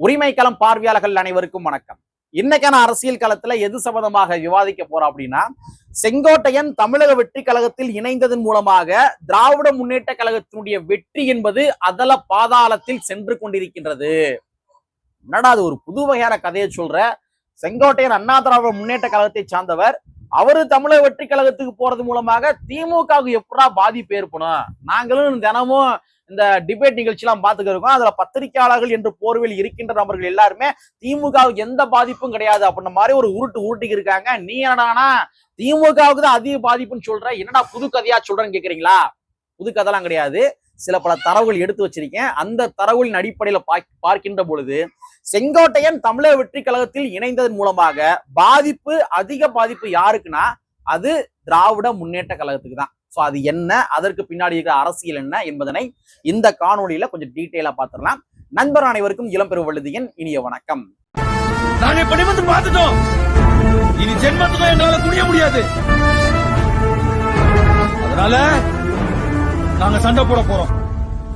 உரிமை களம் பார்வையாளர்கள் அனைவருக்கும் வணக்கம். இன்னைக்கான அரசியல் களத்துல எது சம்பந்தமாக விவாதிக்க போறோம் அப்படின்னா செங்கோட்டையன் தமிழக வெற்றி கழகத்தில் இணைந்ததன் மூலமாக திராவிட முன்னேற்ற கழகத்தினுடைய வெற்றி என்பது அதல பாதாளத்தில் சென்று கொண்டிருக்கின்றது. என்னடா அது ஒரு புது வகையான கதையை சொல்ற? செங்கோட்டையன் அண்ணா திராவிட முன்னேற்ற கழகத்தை சார்ந்தவர். அவரு தமிழக வெற்றி கழகத்துக்கு போறது மூலமாக திமுகவுக்கு எப்படா பாதிப்பு ஏற்படும்? நாங்களும் தினமும் இந்த டிபேட் நிகழ்ச்சியெல்லாம் பார்த்துக்க இருக்கோம் அதுல பத்திரிகையாளர்கள் என்று போர்வில் இருக்கின்ற நபர்கள் எல்லாருமே திமுகவுக்கு எந்த பாதிப்பும் கிடையாது. அப்படின்ற மாதிரி ஒரு உருட்டு உருட்டிக்கு இருக்காங்க. நீ என்னடானா திமுகவுக்கு தான் அதிக பாதிப்புன்னு சொல்ற. என்னடா புது கதையா சொல்றேன்னு கேக்குறீங்களா? புது கதைலாம் கிடையாது. சில பல தரவுகள் எடுத்து வச்சிருக்கேன். அந்த தரவுகளின் அடிப்படையில பார்க்கின்ற பொழுது செங்கோட்டையன் தமிழக வெற்றி கழகத்தில் இணைந்ததன் மூலமாக பாதிப்பு அதிக பாதிப்பு யாருக்குன்னா அது திராவிட முன்னேற்ற கழகத்துக்கு தான். ஸோ அது என்ன? அதற்கு பின்னாடி இருக்கிற அரசியல் என்ன என்பதனை இந்த காணொளியில கொஞ்சம் டீட்டெயிலா பார்த்துடலாம். நண்பர் அனைவருக்கும் இளம்பெரு வழுதியின் இனிய வணக்கம். நாங்க பார்த்துட்டோம். இனி ஜென்மத்துக்கும் எங்களால குனிய முடியாது. அதனால நாங்க சண்டை போட போறோம்.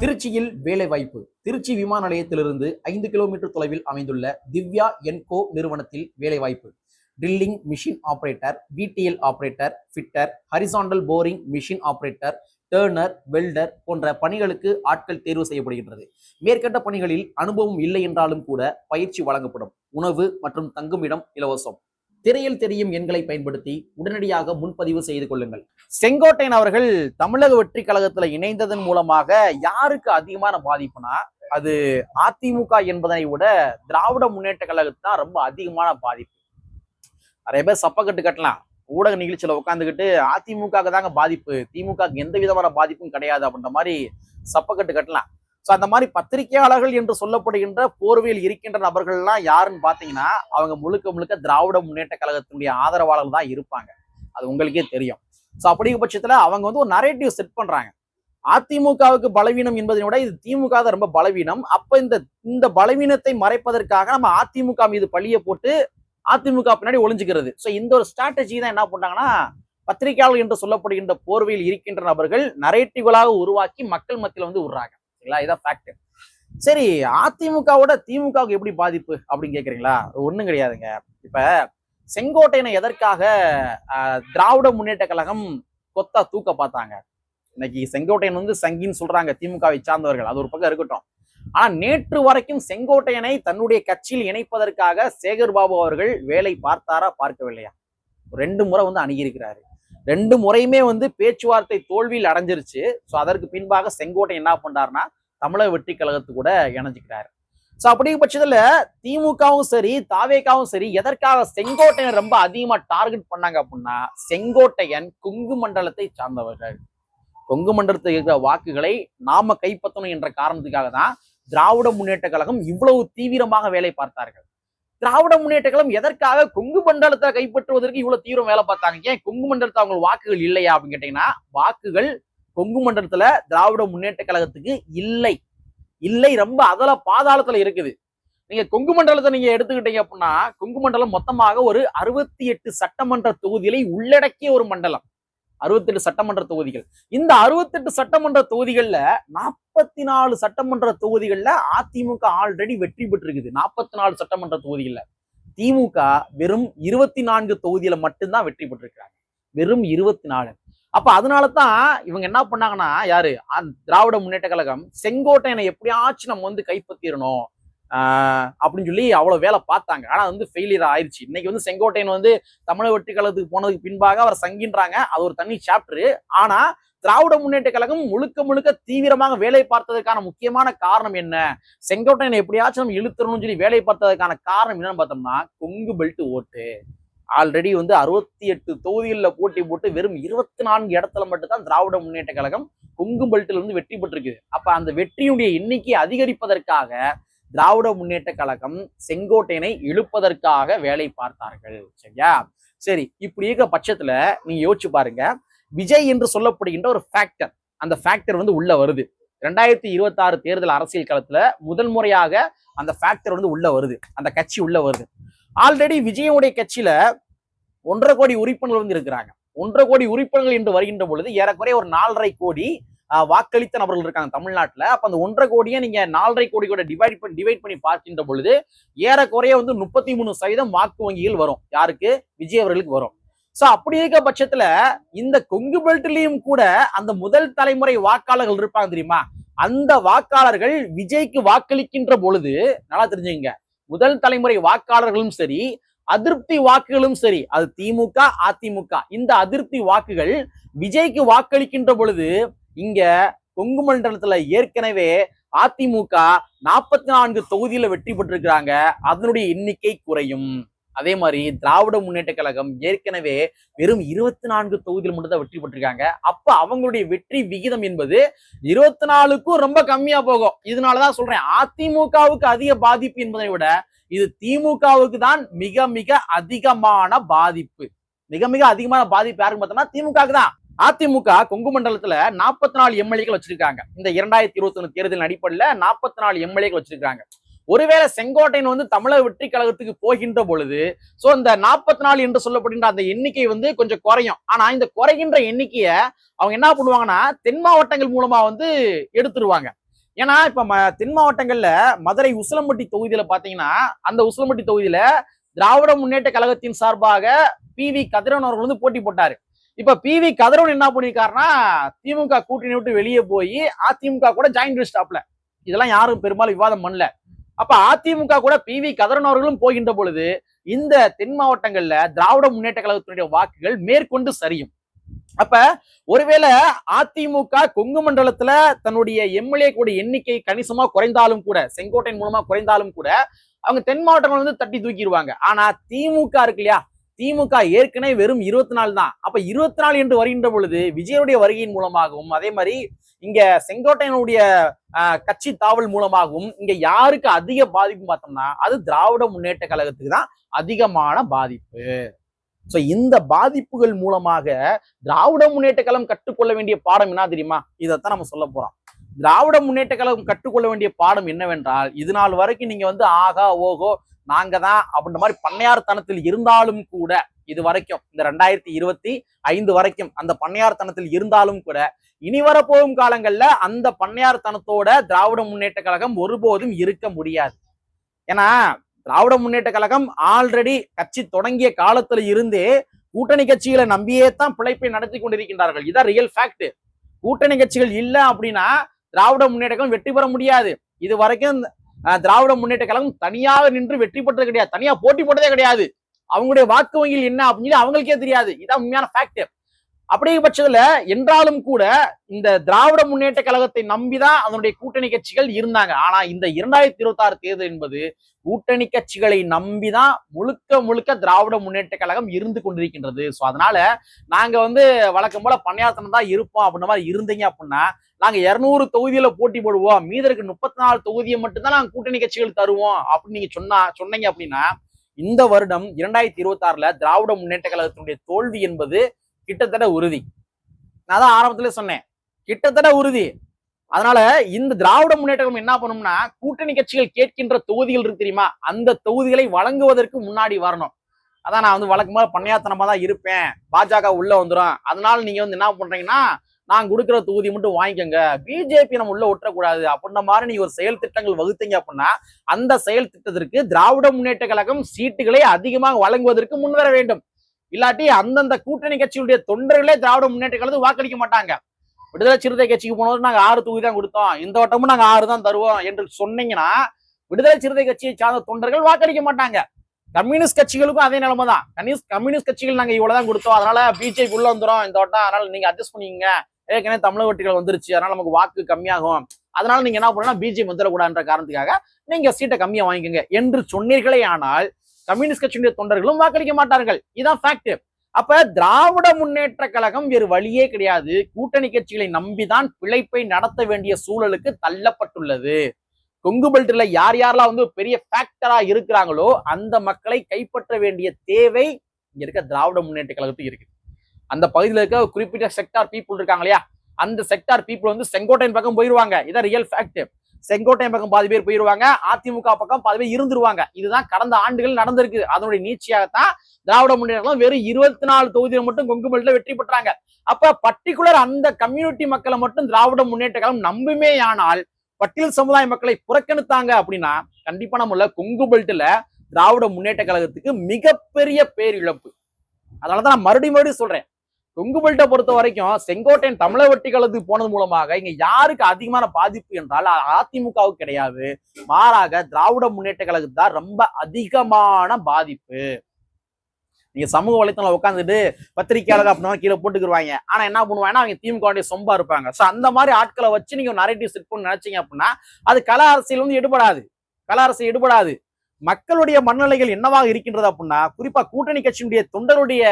திருச்சியில் வேலை வாய்ப்பு திருச்சி விமான நிலையத்திலிருந்து ஐந்து கிலோமீட்டர் தொலைவில் அமைந்துள்ள திவ்யா என்கோ நிறுவனத்தில் வேலை வாய்ப்பு drilling machine operator VTL operator fitter horizontal boring machine operator turner welder போன்ற பணிகளுக்கு ஆட்கள் தேர்வு செய்யப்படுகின்றது. மேற்கண்ட பணிகளில் அனுபவம் இல்லை என்றாலும் கூட பயிற்சி வழங்கப்படும். உணவு மற்றும் தங்குமிடம் இலவசம். திரையில் தெரியும் எண்களை பயன்படுத்தி உடனடியாக முன்பதிவு செய்து கொள்ளுங்கள். செங்கோட்டையன் அவர்கள் தமிழக வெற்றி கழகத்துல இணைந்ததன் மூலமாக யாருக்கு அதிகமான பாதிப்புனா அது அதிமுக என்பதனை விட திராவிட முன்னேற்ற கழகத்துக்கு தான் ரொம்ப அதிகமான பாதிப்பு. நிறைய பேர் சப்பக்கட்டு கட்டலாம். ஊடக நிகழ்ச்சியில் உட்காந்துக்கிட்டு அதிமுக தாங்க பாதிப்பு. திமுக எந்த விதமான பாதிப்பும் கிடையாது அப்படின்ற மாதிரி சப்பக்கட்டு கட்டலாம். ஸோ அந்த மாதிரி பத்திரிகையாளர்கள் என்று சொல்லப்படுகின்ற போர்வையில் இருக்கின்ற நபர்கள்லாம் யாருன்னு பார்த்தீங்கன்னா அவங்க முழுக்க முழுக்க திராவிட முன்னேற்ற கழகத்தினுடைய ஆதரவாளர்கள் தான் இருப்பாங்க. அது உங்களுக்கே தெரியும். ஸோ அப்படிங்க பட்சத்தில் அவங்க வந்து ஒரு நரேட்டிவ் செட் பண்ணுறாங்க அதிமுகவுக்கு பலவீனம் என்பதை விட இது திமுக தான் ரொம்ப பலவீனம். அப்போ இந்த இந்த பலவீனத்தை மறைப்பதற்காக நம்ம அதிமுக மீது பழிய போட்டு அதிமுக பின்னாடி ஒளிஞ்சுக்கிறது. ஸோ இந்த ஒரு ஸ்ட்ராட்டஜி தான் என்ன பண்ணாங்கன்னா பத்திரிகையாளர் என்று சொல்லப்படுகின்ற போர்வையில் இருக்கின்ற நபர்கள் நரேட்டிவ்களாக உருவாக்கி மக்கள் மத்தியில் வந்து விடுறாங்க. சரிங்களா? இதான் ஃபேக்ட் சரி அதிமுகவோட திமுகவுக்கு எப்படி பாதிப்பு அப்படின்னு கேட்குறீங்களா ஒன்றும் கிடையாதுங்க. இப்போ செங்கோட்டையனை எதற்காக திராவிட முன்னேற்ற கழகம் கொத்தா தூக்க பார்த்தாங்க? இன்னைக்கு செங்கோட்டையன் வந்து சங்கின்னு சொல்றாங்க திமுகவை சார்ந்தவர்கள். அது ஒரு பக்கம் இருக்கட்டும். ஆனா நேற்று வரைக்கும் செங்கோட்டையனை தன்னுடைய கட்சியில் இணைப்பதற்காக சேகர் பாபு அவர்கள் வேலை பார்த்தாரா பார்க்கவில்லையா? ரெண்டு முறை வந்து அணுகியிருக்கிறாரு. ரெண்டு முறையுமே வந்து பேச்சுவார்த்தை தோல்வியில் அடைஞ்சிருச்சு. ஸோ அதற்கு பின்பாக செங்கோட்டை என்ன பண்றாருன்னா தமிழக வெற்றி கழகத்து கூட இணைஞ்சுக்கிறாரு. ஸோ அப்படிங்கிற பட்சத்துல திமுகவும் சரி தாவேக்காவும் சரி எதற்காக செங்கோட்டையன் ரொம்ப அதிகமா டார்கெட் பண்ணாங்க அப்படின்னா செங்கோட்டையன் கொங்கு மண்டலத்தை சார்ந்தவர்கள். கொங்கு மண்டலத்தில் இருக்கிற வாக்குகளை நாம கைப்பற்றணும் என்ற காரணத்துக்காக தான் திராவிட முன்னேற்ற கழகம் இவ்வளவு தீவிரமாக வேலை பார்த்தார்கள். திராவிட முன்னேற்ற கழகம் எதற்காக கொங்கு மண்டலத்தை கைப்பற்றுவதற்கு இவ்வளவு தீவிரம் வேலை பார்த்தாங்க? ஏன் கொங்கு மண்டலத்தில் அவங்க வாக்குகள் இல்லையா அப்படின்னு கேட்டீங்கன்னா வாக்குகள் கொங்கு மண்டலத்துல திராவிட முன்னேற்ற கழகத்துக்கு இல்லை. இல்லை ரொம்ப அதல பாதாளத்துல இருக்குது. நீங்க கொங்கு மண்டலத்தை நீங்க எடுத்துக்கிட்டீங்க அப்படின்னா கொங்கு மண்டலம் மொத்தமாக ஒரு அறுபத்தி எட்டு சட்டமன்ற தொகுதிகளை உள்ளடக்கிய ஒரு மண்டலம். அறுபத்தெட்டு சட்டமன்ற தொகுதிகள். இந்த அறுபத்தெட்டு சட்டமன்ற தொகுதிகள்ல நாற்பத்தி நாலு சட்டமன்ற தொகுதிகள்ல அதிமுக ஆல்ரெடி வெற்றி பெற்றிருக்குது. நாற்பத்தி நாலு சட்டமன்ற தொகுதிகள்ல. திமுக வெறும் இருபத்தி நான்கு தொகுதியில மட்டும்தான் வெற்றி பெற்றிருக்கிறாங்க. வெறும் இருபத்தி நாலு அப்ப அதனால தான் இவங்க என்ன பண்ணாங்கன்னா யாரு? திராவிட முன்னேற்ற கழகம் செங்கோட்டையனை எப்படியாச்சும் நம்ம வந்து கைப்பற்றிடணும். அப்படின்னு சொல்லி அவ்வளவு வேலை பார்த்தாங்க. ஆனா வந்து ஃபெயிலியர் ஆயிடுச்சு இன்னைக்கு வந்து செங்கோட்டையன் வந்து தமிழக வெற்றி கழகத்துக்கு போனதுக்கு பின்பாக அவர் சங்கின்றாங்க. அது ஒரு தனி சாப்டர் ஆனா திராவிட முன்னேற்ற கழகம் முழுக்க முழுக்க தீவிரமாக வேலை பார்த்ததற்கான முக்கியமான காரணம் என்ன? செங்கோட்டையனை எப்படியாச்சும் நம்ம இழுத்துறணும்னு சொல்லி வேலை பார்த்ததற்கான காரணம் என்னன்னு பார்த்தோம்னா கொங்கு பெல்ட் ஓட்டு. ஆல்ரெடி வந்து அறுபத்தி எட்டு தொகுதிகளில் போட்டி போட்டு வெறும் இருபத்தி நான்கு இடத்துல மட்டும்தான் திராவிட முன்னேற்ற கழகம் கொங்கு பெல்ட்டில் வந்து வெற்றி பெற்றிருக்குது அப்போ அந்த வெற்றியுடைய எண்ணிக்கையை அதிகரிப்பதற்காக திராவிட முன்னேற்ற கழகம் செங்கோட்டையனை இழுப்பதற்காக வேலை பார்த்தார்கள். சரியா? சரி இப்படி இருக்கிற பட்சத்துல நீங்க யோசிச்சு பாருங்க. விஜய் என்று சொல்லப்படுகின்ற ஒரு ஃபேக்டர் அந்த ஃபேக்டர் வந்து உள்ள வருது. ரெண்டாயிரத்தி இருபத்தாறு தேர்தல் அரசியல் களத்துல முதல் முறையாக அந்த ஃபேக்டர் வந்து உள்ள வருது. அந்த கட்சி உள்ள வருது. ஆல்ரெடி விஜயனுடைய கட்சியில ஒன்றரை கோடி உறுப்பினர்கள் வந்து இருக்கிறாங்க. ஒன்றரை கோடி உறுப்பினர்கள் என்று வருகின்ற பொழுது ஏறக்குறைய ஒரு நாலரை கோடி வாக்களித்த நபர்கள் இருக்காங்க தமிழ்நாட்டில். அப்போ அந்த ஒன்றரை கோடியை நீங்கள் நாலரை கோடி கூட டிவைட் பண்ணி டிவைட் பண்ணி பார்க்கின்ற பொழுது ஏறக்குறைய வந்து முப்பத்தி மூணு சதவீதம் வாக்கு வங்கிகள் வரும். யாருக்கு? விஜய் அவர்களுக்கு வரும். ஸோ அப்படி இருக்க பட்சத்தில் இந்த கொங்கு பெல்ட்லேயும் கூட அந்த முதல் தலைமுறை வாக்காளர்கள் இருப்பாங்க தெரியுமா? அந்த வாக்காளர்கள் விஜய்க்கு வாக்களிக்கின்ற பொழுது நல்லா தெரிஞ்சுங்க முதல் தலைமுறை வாக்காளர்களும் சரி அதிருப்தி வாக்குகளும் சரி அது திமுக அதிமுக. இந்த அதிருப்தி வாக்குகள் விஜய்க்கு வாக்களிக்கின்ற பொழுது இங்க கொங்கு மண்டலத்துல ஏற்கனவே அதிமுக நாற்பத்தி நான்கு தொகுதியில வெற்றி பெற்றிருக்கிறாங்க. அதனுடைய எண்ணிக்கை குறையும். அதே மாதிரி திராவிட முன்னேற்ற கழகம் ஏற்கனவே வெறும் இருபத்தி நான்கு தொகுதியில் மட்டும்தான் வெற்றி பெற்றிருக்காங்க. அப்ப அவங்களுடைய வெற்றி விகிதம் என்பது இருபத்தி நாலுக்கும் ரொம்ப கம்மியா போகும். இதனாலதான் சொல்றேன் அதிமுகவுக்கு அதிக பாதிப்பு என்பதை விட இது திமுகவுக்கு தான் மிக மிக அதிகமான பாதிப்பு. மிக மிக அதிகமான பாதிப்பு யாருக்கு பார்த்தோம்னா திமுகவுக்கு தான். அதிமுக கொங்கு மண்டலத்துல நாற்பத்தி நாலு எம்எல்ஏக்கள் வச்சிருக்காங்க. இந்த இரண்டாயிரத்தி இருபத்தி ஒண்ணு தேர்தலின் அடிப்படையில நாற்பத்தி நாலு எம்எல்ஏக்கள் வச்சிருக்காங்க. ஒருவேளை செங்கோட்டையன் வந்து தமிழக வெற்றி கழகத்துக்கு போகின்ற பொழுது சோ இந்த நாற்பத்தி நாலு என்று சொல்லப்படுகின்ற அந்த எண்ணிக்கை வந்து கொஞ்சம் குறையும். ஆனா இந்த குறைகின்ற எண்ணிக்கையை அவங்க என்ன பண்ணுவாங்கன்னா தென் மாவட்டங்கள் மூலமா வந்து எடுத்துருவாங்க. ஏன்னா இப்ப ம- தென் மாவட்டங்கள்ல மதுரை உசிலம்பட்டி தொகுதியில பாத்தீங்கன்னா அந்த உசிலம்பட்டி தொகுதியில திராவிட முன்னேற்ற கழகத்தின் சார்பாக பி வி கதிரவன் அவர்கள் வந்து போட்டி போட்டாரு. இப்ப பி வி கதிரவன் என்ன பண்ணிருக்காருன்னா திமுக கூட்டணி விட்டு வெளியே போய் அதிமுக கூட ஜாயின் ஸ்டாப்ல இதெல்லாம் யாரும் பெரும்பாலும் விவாதம் பண்ணல. அப்ப அதிமுக கூட பி வி கதிரவன் அவர்களும் போகின்ற பொழுது இந்த தென் மாவட்டங்கள்ல திராவிட முன்னேற்ற கழகத்தினுடைய வாக்குகள் மேற்கொண்டு சரியும். அப்ப ஒருவேளை அதிமுக கொங்கு மண்டலத்துல தன்னுடைய எம்எல்ஏ கூட எண்ணிக்கை கணிசமா குறைந்தாலும் கூட செங்கோட்டையின் மூலமா குறைந்தாலும் கூட அவங்க தென் மாவட்டங்கள் வந்து தட்டி தூக்கிடுவாங்க. ஆனா திமுக இருக்கு இல்லையா? திமுக ஏற்கனவே வெறும் இருபத்தி நாலு தான். அப்ப இருபத்தி நாலு என்று வருகின்ற பொழுது விஜயனுடைய வருகையின் மூலமாகவும் அதே மாதிரி இங்க செங்கோட்டையனுடைய ஆஹ், கட்சி தாவல் மூலமாகவும் இங்க யாருக்கு அதிக பாதிப்பு பார்த்தோம்னா அது திராவிட முன்னேற்ற கழகத்துக்கு தான் அதிகமான பாதிப்பு. சோ இந்த பாதிப்புகள் மூலமாக திராவிட முன்னேற்ற கழகம் கற்றுக்கொள்ள வேண்டிய பாடம் என்ன தெரியுமா? இதைத்தான் நம்ம சொல்ல போறோம். திராவிட முன்னேற்ற கழகம் கற்றுக்கொள்ள வேண்டிய பாடம் என்னவென்றால் இது நாள் வரைக்கும் நீங்க வந்து ஆகா ஓகோ நாங்க தான் அப்படின்ற மாதிரி பண்ணையார்த்தனத்தில் இருந்தாலும் கூட இது வரைக்கும் இந்த ரெண்டாயிரத்தி இருபத்தி ஐந்து வரைக்கும் அந்த பண்ணையார்த்தனத்தில் இருந்தாலும் கூட இனி வரப்போகும் காலங்கள்ல அந்த பண்ணையார்த்தனத்தோட திராவிட முன்னேற்ற கழகம் ஒருபோதும் இருக்க முடியாது. ஏன்னா திராவிட முன்னேற்ற கழகம் ஆல்ரெடி கட்சி தொடங்கிய காலத்துல இருந்தே கூட்டணி கட்சிகளை நம்பியே தான் பிழைப்பை நடத்தி கொண்டிருக்கின்றார்கள். இதான் ரியல் ஃபேக்ட் கூட்டணி கட்சிகள் இல்ல அப்படின்னா திராவிட முன்னேற்றம் வெற்றி பெற முடியாது. இது வரைக்கும் திராவிட முன்னேற்ற கழகம் தனியாக நின்று வெற்றி பெற்றது கிடையாது. தனியா போட்டி போட்டதே கிடையாது. அவங்களுடைய வாக்கு வங்கியில் என்ன அப்படின்னு சொல்லி அவங்களுக்கே தெரியாது. இதான் உண்மையான ஃபேக்டர் அப்படிங்கிற பட்சத்துல என்றாலும் கூட இந்த திராவிட முன்னேற்ற கழகத்தை நம்பிதான் அதனுடைய கூட்டணி கட்சிகள் இருந்தாங்க. ஆனா இந்த இரண்டாயிரத்தி இருபத்தி ஆறு தேர்தல் என்பது கூட்டணி கட்சிகளை நம்பிதான் முழுக்க முழுக்க திராவிட முன்னேற்ற கழகம் இருந்து கொண்டிருக்கின்றது. சோ அதனால நாங்க வந்து வழக்கம் போல பணியாத்தனம் தான் இருப்போம் அப்படின்ற மாதிரி இருந்தீங்க அப்படின்னா நாங்க இருநூறு தொகுதியில போட்டி போடுவோம். மீதருக்கு முப்பத்தி நாலு தொகுதியை மட்டும்தான் நாங்க கூட்டணி கட்சிகள் தருவோம் அப்படின்னு நீங்க சொன்னா சொன்னீங்க அப்படின்னா இந்த வருடம் இரண்டாயிரத்தி இருபத்தி ஆறுல திராவிட முன்னேற்ற கழகத்தினுடைய தோல்வி என்பது கிட்டத்தட்ட உறுதி. நான் தான் ஆரம்பத்திலே சொன்னேன். கிட்டத்தட்ட உறுதி. அதனால இந்த திராவிட முன்னேற்றம் என்ன பண்ணும்னா கூட்டணி கட்சிகள் கேட்கின்ற தொகுதிகள் இருக்கு தெரியுமா? அந்த தொகுதிகளை வழங்குவதற்கு முன்னாடி வரணும். அதான் நான் வந்து வழக்கமாக பண்ணையாத்தனமா தான் இருப்பேன். பாஜக உள்ள வந்துடும் அதனால நீங்க வந்து என்ன பண்றீங்கன்னா நான் கொடுக்குற தொகுதி மட்டும் வாங்கிக்கோங்க. பிஜேபி நம்ம உள்ள ஒட்டக்கூடாது. அப்படின்ற மாதிரி நீங்க ஒரு செயல் திட்டங்கள் வகுத்தீங்க அப்படின்னா அந்த செயல் திட்டத்திற்கு திராவிட முன்னேற்ற கழகம் சீட்டுகளை அதிகமாக வழங்குவதற்கு முன்வர வேண்டும். இல்லாட்டி அந்தந்த கூட்டணி கட்சியுடைய தொண்டர்களே திராவிட முன்னேற்ற கழகத்துக்கு வாக்களிக்க மாட்டாங்க. விடுதலை சிறுத்தை கட்சிக்கு போனது நாங்கள் ஆறு தொகுதி தான் கொடுத்தோம். இந்த வட்டமும் நாங்கள் ஆறு தான் தருவோம் என்று சொன்னீங்கன்னா விடுதலை சிறுத்தை கட்சியை சார்ந்த தொண்டர்கள் வாக்களிக்க மாட்டாங்க. கம்யூனிஸ்ட் கட்சிகளுக்கும் அதே நிலைமை தான். கம்யூனிஸ்ட் கம்யூனிஸ்ட் கட்சிகள் நாங்கள் இவ்வளோ தான் கொடுத்தோம். அதனால பிஜேபி உள்ள வந்துடும் இந்த வட்டம் அதனால நீங்க அட்ஜஸ்ட் பண்ணிக்கங்க. ஏற்கனவே தமிழக வெற்றிகள் வந்துருச்சு. அதனால நமக்கு வாக்கு கம்மியாகும். அதனால நீங்க என்ன பண்ணலாம்? பிஜேபி வந்துடக்கூடாதுன்ற காரணத்துக்காக நீங்க சீட்டை கம்மியா வாங்கிக்கோங்க என்று சொன்னீர்களே ஆனால் கம்யூனிஸ்ட் கட்சியினுடைய தொண்டர்களும் வாக்களிக்க மாட்டார்கள். இதுதான் ஃபேக்ட் அப்ப திராவிட முன்னேற்ற கழகம் வேறு வழியே கிடையாது. கூட்டணி கட்சிகளை நம்பிதான் பிழைப்பை நடத்த வேண்டிய சூழலுக்கு தள்ளப்பட்டுள்ளது. கொங்கு பெல்ட்ல யார் யாரெல்லாம் வந்து பெரிய ஃபேக்டரா இருக்கிறாங்களோ அந்த மக்களை கைப்பற்ற வேண்டிய தேவை இங்க இருக்க திராவிட முன்னேற்ற கழகத்துக்கு இருக்கு. அந்த பகுதியில் இருக்க குறிப்பிட்ட செக்டார் பீப்புள் இருக்காங்க இல்லையா? அந்த செக்டார் பீப்புள் வந்து செங்கோட்டையின் பக்கம் போயிருவாங்க. இதான் ரியல் ஃபேக்ட் செங்கோட்டையன் பக்கம் பாதி பேர் போயிருவாங்க. அதிமுக பக்கம் பாதி பேர் இருந்துருவாங்க. இதுதான் கடந்த ஆண்டுகள் நடந்திருக்கு. அதனுடைய நீட்சியாகத்தான் திராவிட முன்னேற்றம் வெறும் இருபத்தி நாலு தொகுதியில் மட்டும் கொங்கு வெற்றி பெற்றாங்க. அப்ப பர்டிகுலர் அந்த கம்யூனிட்டி மக்களை மட்டும் திராவிட முன்னேற்ற கழகம் நம்புமே ஆனால் பட்டியல் சமுதாய மக்களை புறக்கணித்தாங்க அப்படின்னா கண்டிப்பா நம்மள கொங்கு பெல்ட்ல திராவிட முன்னேற்ற கழகத்துக்கு மிகப்பெரிய பேரிழப்பு. அதனாலதான் நான் மறுபடியும் மறுபடியும் சொல்றேன். தொங்குபல்ட்ட பொறுத்த வரைக்கும் செங்கோட்டையன் தமிழக வெட்டி போனது மூலமாக இங்க யாருக்கு அதிகமான பாதிப்பு என்றால் அதிமுகவுக்கு கிடையாது. மாறாக திராவிட முன்னேற்ற கழகத்துக்கு தான் ரொம்ப அதிகமான பாதிப்பு. நீங்க சமூக வலைத்தளம் உட்காந்துட்டு பத்திரிகையாளர் அப்படின்னா கீழே போட்டுக்கிருவாங்க. ஆனா என்ன பண்ணுவாங்கன்னா அவங்க திமுக சொம்பா இருப்பாங்க. சோ அந்த மாதிரி ஆட்களை வச்சு நீங்க நரேட்டிவ் செட் பண்ணி நினைச்சீங்க அப்படின்னா அது கல அரசியல் வந்து எடுபடாது கல அரசியல் எடுபடாது மக்களுடைய மனநிலைகள் என்னவாக இருக்கின்றது அப்படின்னா குறிப்பா கூட்டணி கட்சியினுடைய தொண்டருடைய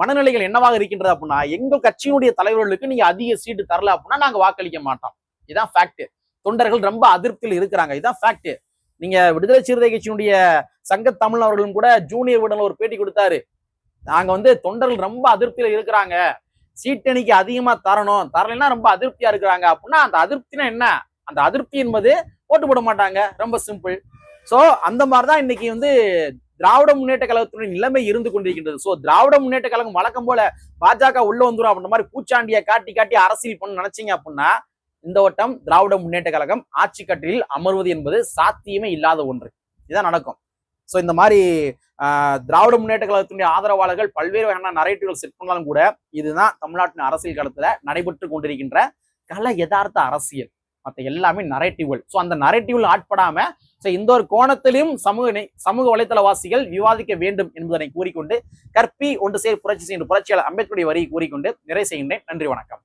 மனநிலைகள் என்னவாக இருக்கின்றது அப்படின்னா எங்க கட்சியினுடைய தலைவர்களுக்கு நீங்க அதிக சீட்டு தரல அப்படின்னா நாங்க வாக்களிக்க மாட்டோம். இதான் ஃபேக்ட் தொண்டர்கள் ரொம்ப அதிருப்தியில் இருக்கிறாங்க. இதான் ஃபேக்ட் நீங்க விடுதலை சிறுத்தை கட்சியினுடைய சங்க தமிழ் அவர்களும் கூட ஜூனியர் விடல ஒரு பேட்டி கொடுத்தாரு. நாங்க வந்து தொண்டர்கள் ரொம்ப அதிருப்தியில இருக்கிறாங்க. சீட்டணிக்கு அதிகமா தரணும். தரலைன்னா ரொம்ப அதிருப்தியா இருக்கிறாங்க அப்படின்னா அந்த அதிருப்தினா என்ன? அந்த அதிருப்தி என்பது ஓட்டு போட மாட்டாங்க. ரொம்ப சிம்பிள் சோ அந்த மாதிரிதான் இன்னைக்கு வந்து திராவிட முன்னேற்ற கழகத்தினுடைய நிலைமை இருந்து கொண்டிருக்கின்றது. சோ திராவிட முன்னேற்ற கழகம் வழக்கம் போல பாஜக உள்ள வந்துடும் அப்படின்ற மாதிரி பூச்சாண்டியை காட்டி காட்டி அரசியல் பண்ண நினைச்சீங்க அப்படின்னா இந்த வட்டம் திராவிட முன்னேற்ற கழகம் ஆட்சி கட்டிலில் அமர்வது என்பது சாத்தியமே இல்லாத ஒன்று. இதான் நடக்கும். சோ இந்த மாதிரி திராவிட முன்னேற்ற கழகத்தினுடைய ஆதரவாளர்கள் பல்வேறு வகையான நரேட்டுகள் செட் பண்ணாலும் கூட இதுதான் தமிழ்நாட்டின் அரசியல் களத்துல நடைபெற்று கொண்டிருக்கின்ற கல யதார்த்த அரசியல். மற்ற எல்லாமே நரேட்டிவ்கள் ஸோ அந்த நரேட்டிவ்ல ஆட்படாம ஸோ இந்த ஒரு கோணத்திலும் சமூக சமூக வலைத்தளவாசிகள் விவாதிக்க வேண்டும் என்பதனை கூறிக்கொண்டு கற்பி ஒன்று சேர் புரட்சி செய்கின்ற புரட்சியாளர் அம்பேத்கருடைய வரியை கூறிக்கொண்டு நிறை செய்கின்றேன். நன்றி வணக்கம்.